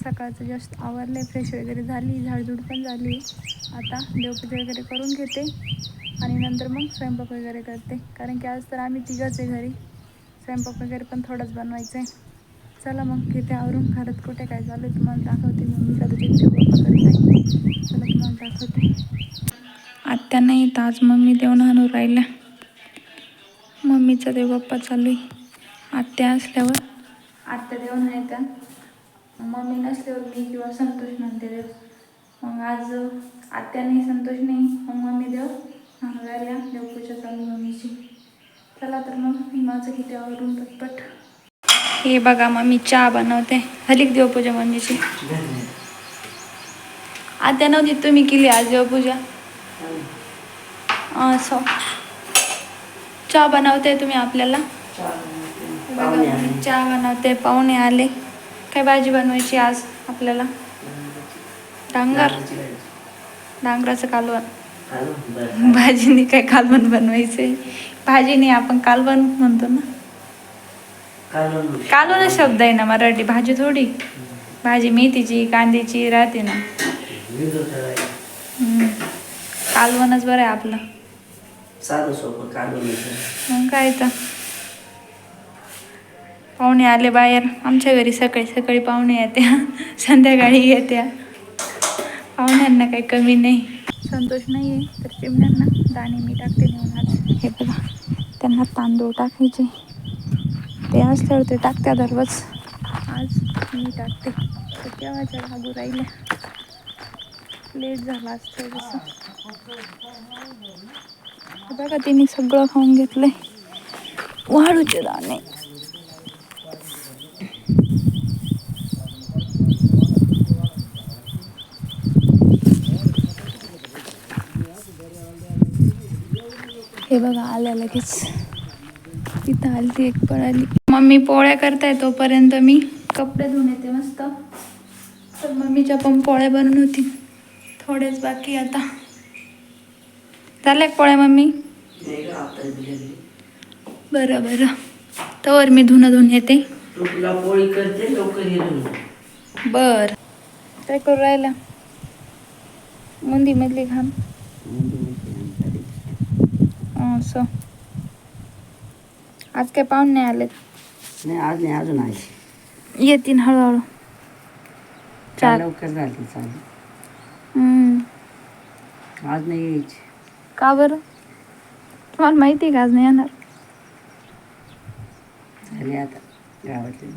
सकाळचं जस्ट आवरलं आहे फ्रेश वगैरे झाली झाडझूड पण झाली. आता देवपूजा वगैरे करून घेते आणि नंतर मग स्वयंपाक वगैरे करते. कारण की आज तर आम्ही तिघंच आहे घरी. स्वयंपाक वगैरे पण थोडंच बनवायचं आहे चला मग घेते आवरून. घरात कुठे काय चालू आहे तुम्हाला दाखवते मम्मी कदाचित स्वयंपाक करत आहे चला तुम्हाला दाखवते. आत्या नाही तर आज मम्मी देऊन आणून राहिल्या. मम्मीचा देव बाप्पा चालू आहे. आत्या असल्यावर आत्या देऊन आहे त्या मम्मी नसल्यावर मी किंवा संतोष म्हणते देव मग आज आत्या नाही संतोष नाही मग मम्मी देव आणून राहिल्या देवपूजा चालू मम्मीची चला तर मग मी माझं किती आवरून पटपट. हे बघा मम्मी चहा बनवते. हलिक देवपूजा मम्मीची आत्या नव्हती तुम्ही केली आज देवपूजा असं चहा बनवते तुम्ही आपल्याला? बघा चहा बनवते पाहुणे आले. काय भाजी बनवायची आज आपल्याला? डांगर. डांगराचं कालवण. भाजीने काय कालवण बनवायचे भाजीने आपण कालवण म्हणतो ना? कालवणच शब्द आहे ना मराठी. भाजी थोडी. भाजी मेथीची कांद्याची राहते ना. कालवणच बरं आहे आपलं. मग काय तर. पाहुणे आले बाहेर. आमच्या घरी सकाळी सकाळी पाहुणे येत्या. संध्याकाळी येत्या. पाहुण्यांना काही कमी नाही. संतोष नाही आहे तर चिमण्यांना दाणे मी टाकते नेऊन हे बघा त्यांना तांदूळ टाकायचे. ते असल्यावर ते टाकत्या दररोज. आज मी टाकते. तर केव्हाच्या लागू राहिल्या. लेट झाला आज थोडंसं बघा तिने सगळं खाऊन घेतलंय. वाळूचे दाणे. हे बघा आल्या लगेच. इथं आली ती एक पळाली मम्मी पोळ्या करताय तोपर्यंत मी कपडे धुवून येते मस्त. तर मम्मीच्या पण पोळ्या बनवून होती. थोडेच बाकी आता. झाल्या पोळ्या मम्मी? बरं बरं. तवर मी धुणं धुवून येते. तुला पोळी करते लवकर येऊन बर. काय करू राहिला? मुंदी मधली घाम असं. आज काय पाहुणे नाही आलेत. नाही आज नाही अजून आहे येतील हळूहळू. चार लवकर झाली चालू. हम्म. आज नाही यायची. का बरं? तुम्हाला माहिती आहे का आज नाही येणार? झाली आता गावातले.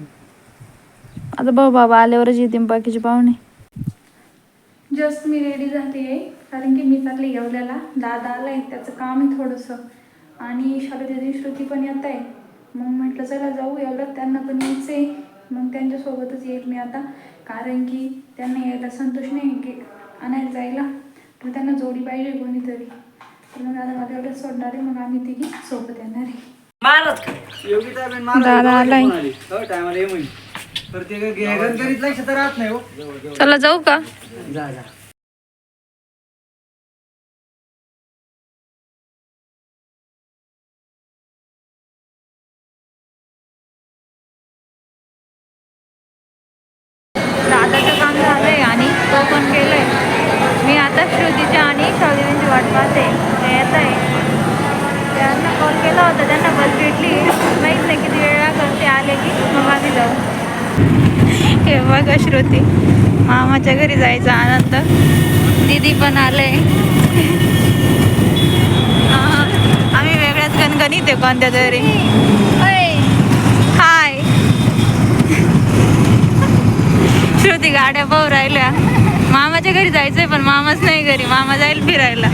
आता भाऊ बाबा आल्यावरच येतील बाकीचे पाहुणे. जस्ट मी रेडी झाली आहे. कारण की मी चालली येवल्याला दादा आलाय त्याचं काम आहे थोडंसं. आणि शारदा श्रुती पण येत आहे. मग म्हटलं चला जाऊ एवढ्यात त्यांना पण यायचं आहे मग त्यांच्यासोबतच येईल मी आता. कारण की त्यांना यायला संतोष नाही की आणायला जायला. तर त्यांना जोडी पाहिजे कोणीतरी. तर मग दादा मला एवढंच सोडणार आहे. मग आम्ही तिघी सोबत येणार आहे. दादा आलाय. चला जाऊ का? जा जा दादाचं काम झालंय आणि तो पण केलंय मी आता श्रुतीच्या आणि शालिनीची वाट पाहते ते येत आहे त्यांना कॉल होता. त्यांना बस भेटली माहीत नाही किती वेळ लागेल ते आले की मग आम्ही जाऊ हे बघा श्रुती. मामाच्या घरी जायचा आनंद. दीदी पण आले. आम्ही वेगळ्याच गणगणित आहे कोणत्या तरी. हाय. श्रुती गाड्या पाहू राहिल्या. मामाच्या घरी जायचंय पण मामाच नाही घरी. मामा जाईल फिरायला.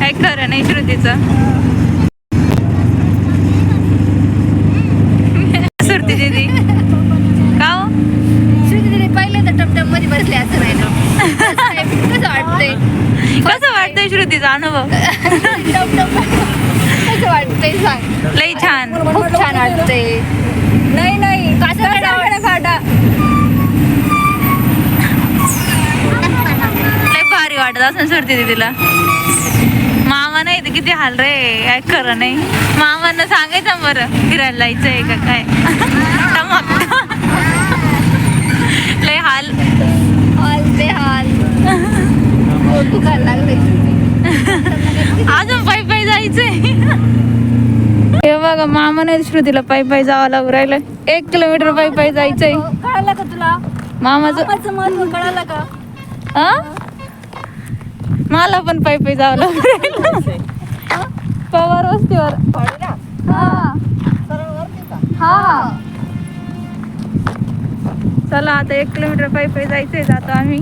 काय खरं नाही श्रुतीचं. सुरती दीदी. का हो? पहिल्यांदा टमटममध्ये बसले असं नाही ना कसं वाटतंय? कसं वाटतंय? श्रुतीचा अनुभव? कसं वाटतंय सांग? लई छान. खूप छान वाटतंय. नाही नाही. कसं भारी वाटत असं सुरती दीदीला. मामा मामा नाही तर किती हाल रे. काय खरं नाही. मामांना सांगायचं बरं. फिरायला जायचंय का काय टमक. लय हाल हॉल ते हॉल दुखायला लागले. अजून पायी पायी जायचंय. हे बघा मामा नाही श्रुतीला पायी पायी जावं लागू राहिलं एक किलोमीटर पायी पायी जायचंय कळालं का तुला? मामाचं मामाचं महत्त्व कळालं का? हा मला पण पायी पायी जावं लागू राहिलं. पवार वस्तीवर. हा. हा. चला आता एक किलोमीटर पायी पायी जायचंय जातो आम्ही.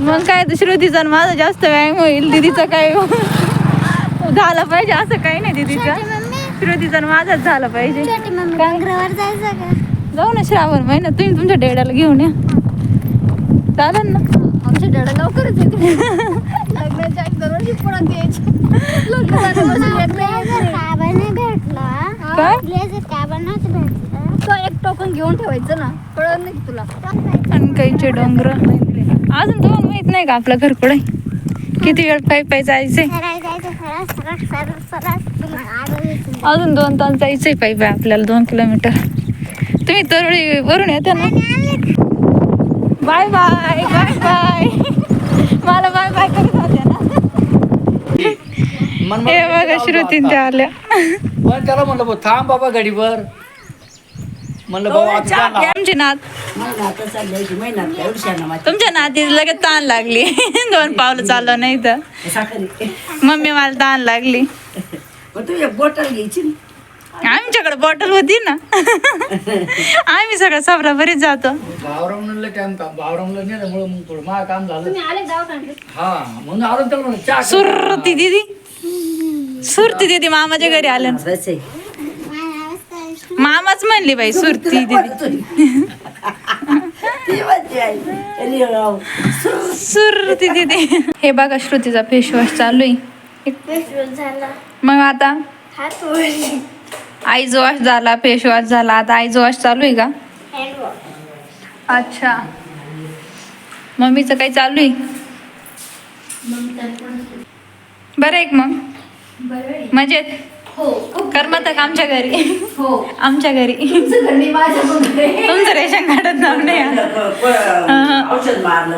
मग काय तर श्रुतीचा माझा जास्त व्यायाम होईल दिदीचा काय? झाला पाहिजे असं काही नाही दिदीचा. श्रुतीचा माझाच झाला पाहिजे. डोंगरावर जायचं का? जाऊ ना श्रावण महिना तुम्ही तुमच्या डेड्याला घेऊन या. चालेल ना? आमच्या डॅडा लवकरच येते काय ब्लेझर का बरं नव्हतं भेटलं तो एक टोकन घेऊन ठेवायचं ना कळत नाही का तुला. कणकाईचे डोंगर. अजून तुम्हाला माहीत नाही का आपलं घर कुठे किती वेळ पायी पायी जायचंय. अजून दोन तास जायचंय पायी पायी आपल्याला दोन किलोमीटर. तुम्ही तरुळी वरून येते ना? Bye bye bye bye. मला बाय बाय करत होत्या ना. हे बघा श्रुतींच्या आल्या. पण त्याला म्हणलं थांब बाबा गाडीवर म्हणलं भाऊ आता जा ना. आमची नात. मला आता चाललंय महिन्यात काय उशाना माझी तुमच्या नाती लगेच ताण लागली. दोन पावलं चाललं नाही तर. साखरी मम्मी मला ताण लागली. मग तू एक बॉटल घ्यायची ना. आमच्याकडे बॉटल होती ना. आम्ही सगळं साबरा बरीच जातो काम नेल्यामुळं मग थोडं माझं काम झालं. तुम्ही आले दवाखान्यात? हा म्हणून आलो त्याला म्हणलं चहा कर. सुरती दिदी. सुरती दिदी मामाच्या घरी आल्या बस आहे. मामाच म्हणली बाई सुरती दिदी. सुरती. दिदी हे बघा श्रुतीचा फेस वॉश चालू आहे. मग आता? आईज वॉश झाला फेस वॉश झाला. आता आईज वॉश चालू आहे का? अच्छा. मम्मीचं काही चालू आहे? बरं आहे का मग? मजेत? हो करमत का आमच्या घरी. हो. आमच्या घरी. तुमचं रेशन कार्डच नाव नाही औषध मारलं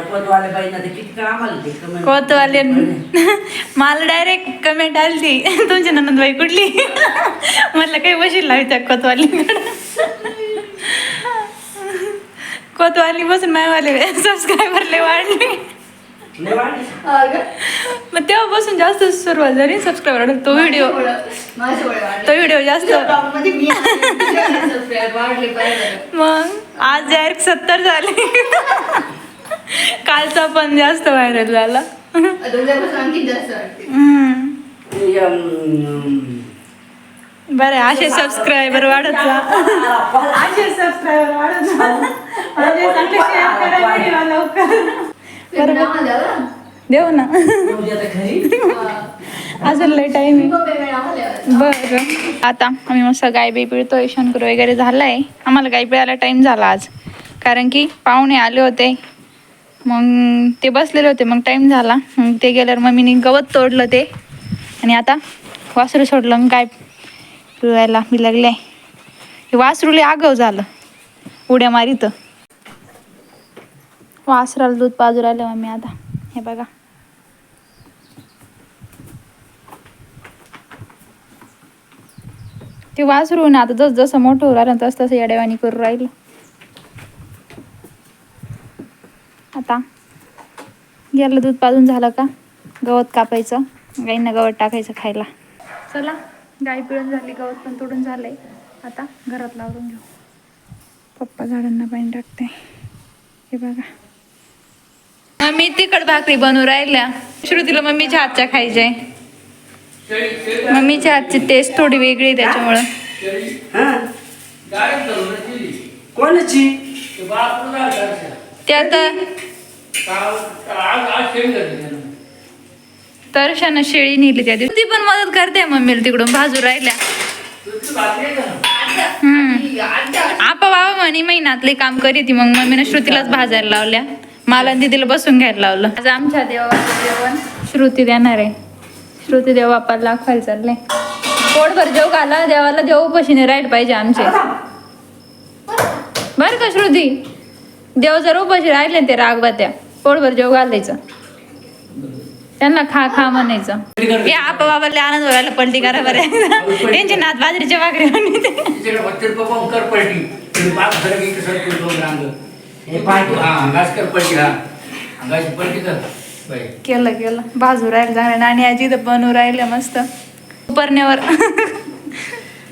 बाईना ते किती ते. कोतवाले मला डायरेक्ट कमेंट आली ती तुमची ननंदबाई कुठली? म्हटलं काही बशील लावी त्या कोतवालीकडं. कोतवाली बसून मायवाले सबस्क्रायबर लय वाढले. हा? मग तेव्हापासून जास्त सुरुवात झाली सबस्क्रायबर तो व्हिडिओ. तो व्हिडिओ जास्त मध्ये मी सबस्क्राईब वाढले पाहिजे. मग आज डायरेक्ट सत्तर झाले. कालचा पण जास्त व्हायरल झाला. बरं असे सबस्क्रायबर वाढत जा. असे सबस्क्रायबर वाढत जा. देऊ ना. अजून लय टाइम. बरं. आता आम्ही मस्त गाय बी पिळतोय शंकर वगैरे झालाय. आम्हाला गाय पिळायला टाइम झाला आज. कारण की पाहुणे आले होते. मग ते बसलेले होते मग टाइम झाला. मग ते गेल्यावर मम्मीने गवत तोडलं ते. आणि आता वासरू सोडलं मग गाय पिळायला मी लागले वासरूले आगव झालं. उड्या मारित. वासराला दूध पाजू राहिलं मम्मी आता. हे बघा. ते वासरू ना आता जस जसं मोठं होऊ राहिलं तस तसं येड्यावानी करू राहिलं. आता याला दूध पाजून झालं का? गवत कापायचं. गाईंना गवत टाकायचं खायला. चला गाय पिळून झाली गवत पण तोडून झालंय. आता घरात लावून घेऊ. पप्पा झाडांना पाणी टाकते. हे बघा. मम्मी तिखट भाकरी बनवू राहिल्या. श्रुतीला मम्मीच्या हातच्या खायचे मम्मीच्या हातची टेस्ट थोडी वेगळी आहे त्याच्यामुळं. हा? कोणाची? ते आता तरशानं शेळी नेली त्या दिवशी. ती पण मदत करते मम्मीला तिकडून भाजू राहिल्या. हम्म. आपा बाबा म्हणे महिन्यातले काम करीत मग मम्मीनं श्रुतीलाच भाजायला लावल्या. मला दिदीला बसून घ्यायला लावलं. आज आमच्या देवाचं जेवण श्रुती देणार आहे. श्रुती देव बापाला दाखवायला चालले. पोटभर जेव घाला देवाला देव उपाशीने राईट पाहिजे आमचे. बर का श्रुती? देव जर उपाशी राहिले ते रागवत्या. पोटभर जेव घालायचं. त्यांना खा खा म्हणायचं. या आपा बाबाला आनंद व्हायला पलटी करा बरं. त्यांची नात बाजरीच्या भाकरी बनवते. हे हा अंगाच कर पलटी हा. अंगाची पलटी कर बाई केलं केलं. बाजू राहिलं चांगलं आणि आजी तर बनवू राहिले मस्त. उपरण्यावर.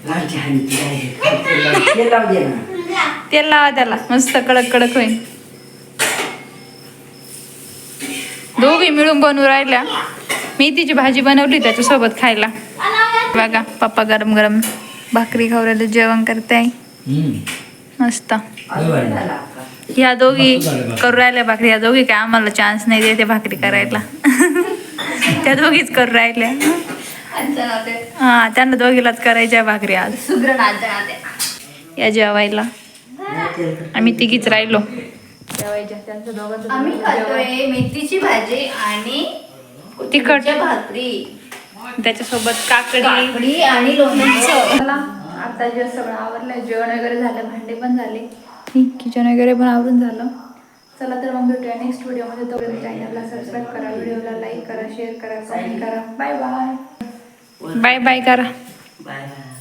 लालची हानी ती आहे. ते लावू दे ना. तेल लावा त्याला. मस्त कडक कडक होईल दोघी मिळून बनवू राहिल्या. मेथीची भाजी बनवली त्याच्यासोबत खायला. बघा पप्पा गरम गरम भाकरी खाऊ राहिले जेवण करते मस्त. ह्या दोघी करू राहिल्या भाकरी. ह्या दोघी काय आम्हाला चान्स नाही देते भाकरी करायला. त्या दोघीच करू राहिल्या. हा त्यांना दोघीलाच करायच्या भाकरी आज. सुग्र नाते नाते या जेवायला. आम्ही तिघीच राहिलो. मेथीची भाजी आणि तिखट. भाकरी. त्याच्यासोबत काकडी. काकडी आणि लोणचं. चला आता जे सगळं आवरलं जेवण वगैरे झालं भांडे पण झाले. किचन वगैरे पण आवरून झालं. चला तर मग भेटूया नेक्स्ट व्हिडिओमध्ये तोपर्यंत चॅनलला सबस्क्राईब करा व्हिडिओला लाईक करा शेअर करा कमेंट करा. बाय बाय बाय बाय करा बाय बाय